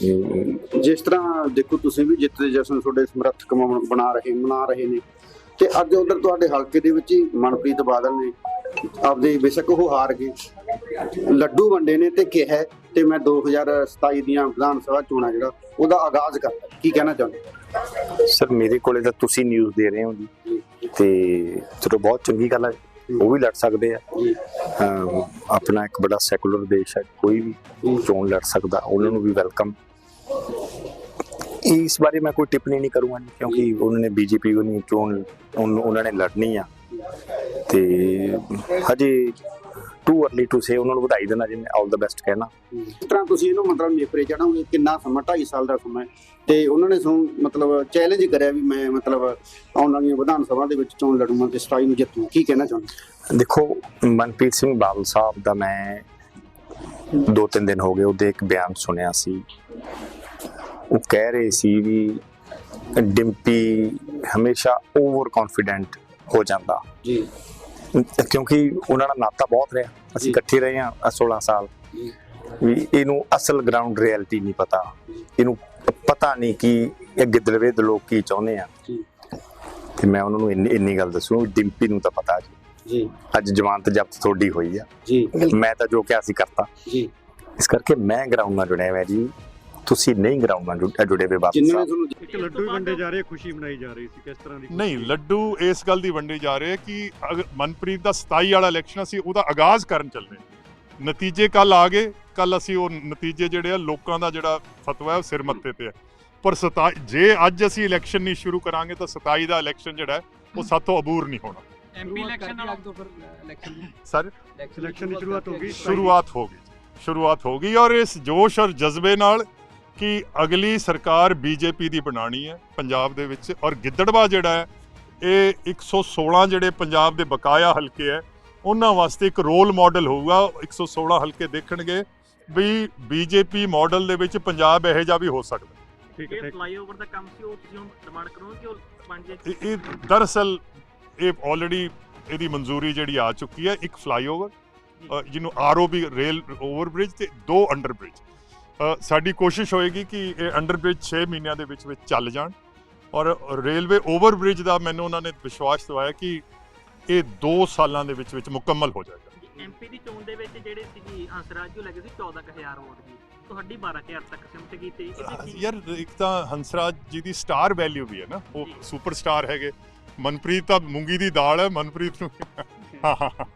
ਜਿਸ ਤਰ੍ਹਾਂ ਦੇਖੋ ਤੁਸੀਂ ਵੀ ਜਿੱਤ ਦੇ ਜਸ਼ਨ ਤੁਹਾਡੇ ਸਮਰੱਥਕ ਬਣਾ ਰਹੇ, ਮਨਾ ਰਹੇ ਨੇ। ਤੇ ਅੱਜ ਉਧਰ ਤੁਹਾਡੇ ਹਲਕੇ ਦੇ ਵਿੱਚ ਹੀ ਮਨਪ੍ਰੀਤ ਬਾਦਲ ਨੇ ਆਪਦੇ ਬੇਸ਼ੱਕ ਉਹ ਹਾਰ ਗਏ। ਲੱਡੂ ਵੰਡੇ ਨੇ ਤੇ ਕਿਹਾ ਤੇ ਮੈਂ 2027 ਦੀਆਂ ਵਿਧਾਨ ਸਭਾ ਚੋਣਾਂ ਜਿਹੜਾ ਉਹਦਾ ਆਗਾਜ਼ ਕਰਦਾ ਕੀ ਕਹਿਣਾ ਚਾਹੁੰਦੇ ਸਰ, ਮੇਰੇ ਕੋਲੇ ਤਾਂ ਤੁਸੀਂ ਨਿਊਜ਼ ਦੇ ਰਹੇ ਹੋ ਜੀ। ਤੇ ਚਲੋ ਬਹੁਤ ਚੰਗੀ ਗੱਲ ਹੈ, ਉਹ ਵੀ ਲੜ ਸਕਦੇ ਆ। ਆਪਣਾ ਇੱਕ ਬੜਾ ਸੈਕੂਲਰ ਦੇਸ਼ ਹੈ, ਕੋਈ ਵੀ ਚੋਣ ਲੜ ਸਕਦਾ, ਉਹਨਾਂ ਨੂੰ ਵੀ ਵੈਲਕਮ ਇਸ ਬਾਰੇ ਮੈਂ ਕੋਈ ਟਿੱਪਣੀ ਨਹੀਂ ਕਰੂੰਗਾ ਜੀ, ਕਿਉਂਕਿ ਉਹਨਾਂ ਨੇ ਬੀਜੇਪੀ ਨੂੰ ਚੋਣ ਉਹਨ- ਉਹਨਾਂ ਨੇ ਲੜਨੀ ਆ। ਤੇ ਹਜੇ ਟੂ अर्ਲੀ ਟੂ ਸੇ ਉਹਨਾਂ ਨੂੰ ਵਧਾਈ ਦੇਣਾ ਜਿਵੇਂ ਆਲ ਦਾ ਬੈਸਟ ਕਹਿਣਾ। ਇਸ ਤਰ੍ਹਾਂ ਤੁਸੀਂ ਇਹਨੂੰ ਮਤਲਬ ਨੇਪਰੇ ਚੜਾਉਂਗੇ ਕਿੰਨਾ ਸਮਾਂ 2.5 ਸਾਲ ਦਾ ਸਮਾਂ ਹੈ। ਤੇ ਉਹਨਾਂ ਨੇ ਤੁਹਾਨੂੰ ਮਤਲਬ ਚੈਲੰਜ ਕਰਿਆ ਵੀ ਮੈਂ ਮਤਲਬ ਆਉਣ ਵਾਲੀਆਂ ਵਿਧਾਨ ਸਭਾ ਦੇ ਵਿੱਚ ਚੋਣ ਲੜੂੰਗਾ ਤੇ 27 ਨੂੰ ਜਿੱਤੂ ਕੀ ਕਹਿਣਾ ਚਾਹੁੰਦੇ? ਦੇਖੋ ਮਨਪ੍ਰੀਤ ਸਿੰਘ ਬਾਦਲ ਸਾਹਿਬ ਦਾ ਮੈਂ ਦੋ ਤਿੰਨ ਦਿਨ ਹੋ ਗਏ ਉਹਦੇ ਇੱਕ ਬਿਆਨ ਸੁਣਿਆ ਸੀ। ਉਹ ਕਹਿ ਰਹੇ ਸੀ ਵੀ ਡਿੰਪੀ ਹਮੇਸ਼ਾ ਓਵਰ ਕੌਨਫੀਡੈਂਟ ਹੋ ਜਾਂਦਾ। ਜੀ। ਕਿਉਂਕਿ ਉਹਨਾਂ ਦਾ ਨਾਤਾ ਬਹੁਤ ਰਿਹਾ। ਅਸੀਂ ਇਕੱਠੇ ਰਹੇ ਹਾਂ ਆਹ 16 ਸਾਲ। ਵੀ ਇਹਨੂੰ ਅਸਲ ਗਰਾਊਂਡ ਰਿਐਲਿਟੀ ਨਹੀਂ ਪਤਾ। ਇਹਨੂੰ ਪਤਾ ਨਹੀਂ ਕਿ ਇਹ ਗਿੱਦੜਵੇ ਦੇ ਲੋਕ ਕੀ ਚਾਹੁੰਦੇ ਆ। ਜੀ। ਤੇ ਮੈਂ ਉਹਨਾਂ ਨੂੰ ਇੰਨੀ ਇੰਨੀ ਗੱਲ ਦੱਸੂ ਡਿੰਪੀ ਨੂੰ ਤਾਂ ਪਤਾ ਜੀ। ਜੀ। ਅੱਜ ਜ਼ਮਾਨਤ ਜ਼ਬਤ ਤੁਹਾਡੀ ਹੋਈ ਆ। ਜੀ। ਮੈਂ ਤਾਂ ਜੋ ਕਿਹਾ ਸੀ ਕਰਤਾ। ਜੀ। ਇਸ ਕਰਕੇ ਮੈਂ ਗਰਾਊਂਡ ਨਾਲ ਜੁੜਿਆ ਹੋਇਆ ਜੀ। ਤੁਸੀਂ ਨਹੀਂ ਗਰਾਊਂਡ ਜੁੜ- ਹੋਏ ਬਾਬਾ ਜਿੰਨੇ ਨੇ ਸਾਹਿਬ ਤੁਹਾਨੂੰ ਇੱਕ ਲੱਡੂ ਵੀ ਵੰਡੇ ਜਾ ਰਹੇ ਖੁਸ਼ੀ ਮਨਾਈ ਜਾ ਰਹੀ ਸੀ ਕਿਸ ਤਰ੍ਹਾਂ ਦੀ ਨਹੀਂ ਲੱਡੂ ਇਸ ਗੱਲ ਦੀ ਵੰਡੇ ਜਾ ਰਹੇ ਕਿ ਅਗਰ ਮਨਪ੍ਰੀਤ ਦਾ 27 ਵਾਲਾ ਇਲੈਕਸ਼ਨ ਅਸੀਂ ਉਹਦਾ ਆਗਾਜ਼ ਕਰਨ ਚੱਲੇ ਨਤੀਜੇ ਕੱਲ ਆ ਗਏ ਕੱਲ ਅਸੀਂ ਉਹ ਨਤੀਜੇ ਜਿਹੜੇ ਆ ਲੋਕਾਂ ਦਾ ਜਿਹੜਾ ਫਤਵਾ ਹੈ ਉਹ ਸਿਰ ਮੱਥੇ ਤੇ ਹੈ। ਪਰ 27 ਜੇ ਅੱਜ ਅਸੀਂ ਇਲੈਕਸ਼ਨ ਨਹੀਂ ਸ਼ੁਰੂ ਕਰਾਂਗੇ ਤਾਂ 27 ਦਾ ਇਲੈਕਸ਼ਨ ਜਿਹੜਾ ਹੈ, ਉਹ ਸਾਥੋਂ ਅਬੂਰ ਨਹੀਂ ਹੋਣਾ। ਐਮਪੀ ਇਲੈਕਸ਼ਨ ਨਾਲ ਤੋਂ ਫਿਰ ਇਲੈਕਸ਼ਨ ਦੀ ਸਰ ਸਿਲੈਕਸ਼ਨ ਦੀ ਸ਼ੁਰੂਆਤ ਹੋ ਗਈ ਸ਼ੁਰੂਆਤ ਹੋ ਗਈ ਸ਼ੁਰੂਆਤ ਹੋ ਗਈ ਔਰ ਇਸ ਜੋਸ਼ ਔਰ ਜਜ਼ਬੇ ਨਾਲ ਕਿ ਅਗਲੀ ਸਰਕਾਰ ਬੀਜੇਪੀ ਦੀ ਬਣਾਣੀ ਹੈ ਪੰਜਾਬ ਦੇ ਵਿੱਚ ਔਰ ਗਿੱਦੜਵਾ ਜਿਹੜਾ ਹੈ ਇਹ 116 ਜਿਹੜੇ ਪੰਜਾਬ ਦੇ ਬਕਾਇਆ ਹਲਕੇ ਹੈ ਉਹਨਾਂ ਵਾਸਤੇ ਇੱਕ ਰੋਲ ਮਾਡਲ ਹੋਊਗਾ 116 ਹਲਕੇ ਦੇਖਣਗੇ ਵੀ ਬੀਜੇਪੀ ਮਾਡਲ ਦੇ ਵਿੱਚ ਪੰਜਾਬ ਇਹੋ ਜਿਹਾ ਵੀ ਹੋ ਸਕਦਾ। ਠੀਕ ਇਹ ਹੈ। ਫਲਾਈਓਵਰ ਦਾ ਕੰਮ ਸੀ ਉਹ ਤੁਸੀਂ ਹੁਣ ਡਿਮਾਂਡ ਕਰੋਗੇ ਕਿ ਉਹ ਬਣ ਜੇ? ਇਹ ਇਹ ਦਰਅਸਲ ਇਹ ਆਲਰੇਡੀ ਇਹਦੀ ਮਨਜ਼ੂਰੀ ਜਿਹੜੀ ਆ ਚੁੱਕੀ ਹੈ ਇੱਕ ਫਲਾਈਓਵਰ ਜਿਹਨੂੰ ਆਰਓਬੀ ਰੇਲ ਓਵਰ ਬ੍ਰਿਜ ਤੇ ਦੋ ਅੰਡਰ ਬ੍ਰਿਜ ਸਾਡੀ ਕੋਸ਼ਿਸ਼ ਹੋਏਗੀ ਕਿ ਇਹ ਅੰਡਰ ਬ੍ਰਿਜ 6 ਮਹੀਨਿਆਂ ਦੇ ਵਿੱਚ ਵਿੱਚ ਚੱਲ ਜਾਣ। ਔਰ ਰੇਲਵੇ ਓਵਰ ਬ੍ਰਿਜ ਦਾ ਮੈਨੂੰ ਉਹਨਾਂ ਨੇ ਵਿਸ਼ਵਾਸ ਦਿਵਾਇਆ ਕਿ ਇਹ 2 ਸਾਲਾਂ ਦੇ ਵਿੱਚ ਵਿੱਚ ਮੁਕੰਮਲ ਹੋ ਜਾਏਗਾ। ਐਮਪੀ ਦੀ ਚੋਣ ਦੇ ਵਿੱਚ ਜਿਹੜੇ ਸੀਗੀ ਹੰਸਰਾਜ ਜੋ ਲੱਗੇ ਸੀ 14000 ਵੋਟ ਦੀ। ਤੁਹਾਡੀ 12000 ਤੱਕ ਸਿਮਟ ਗਈ ਤੇ ਯਾਰ ਇੱਕ ਤਾਂ ਹੰਸਰਾਜ ਜੀ ਦੀ ਸਟਾਰ ਵੈਲਿਊ ਵੀ ਹੈ ਨਾ। ਉਹ ਸੁਪਰ ਸਟਾਰ ਹੈਗੇ। ਮਨਪ੍ਰੀਤ ਤਾਂ ਮੂੰਗੀ ਦੀ ਦਾਲ ਹੈ ਮਨਪ੍ਰੀਤ ਨੂੰ ਹਾਂ ਹਾਂ ਹਾਂ।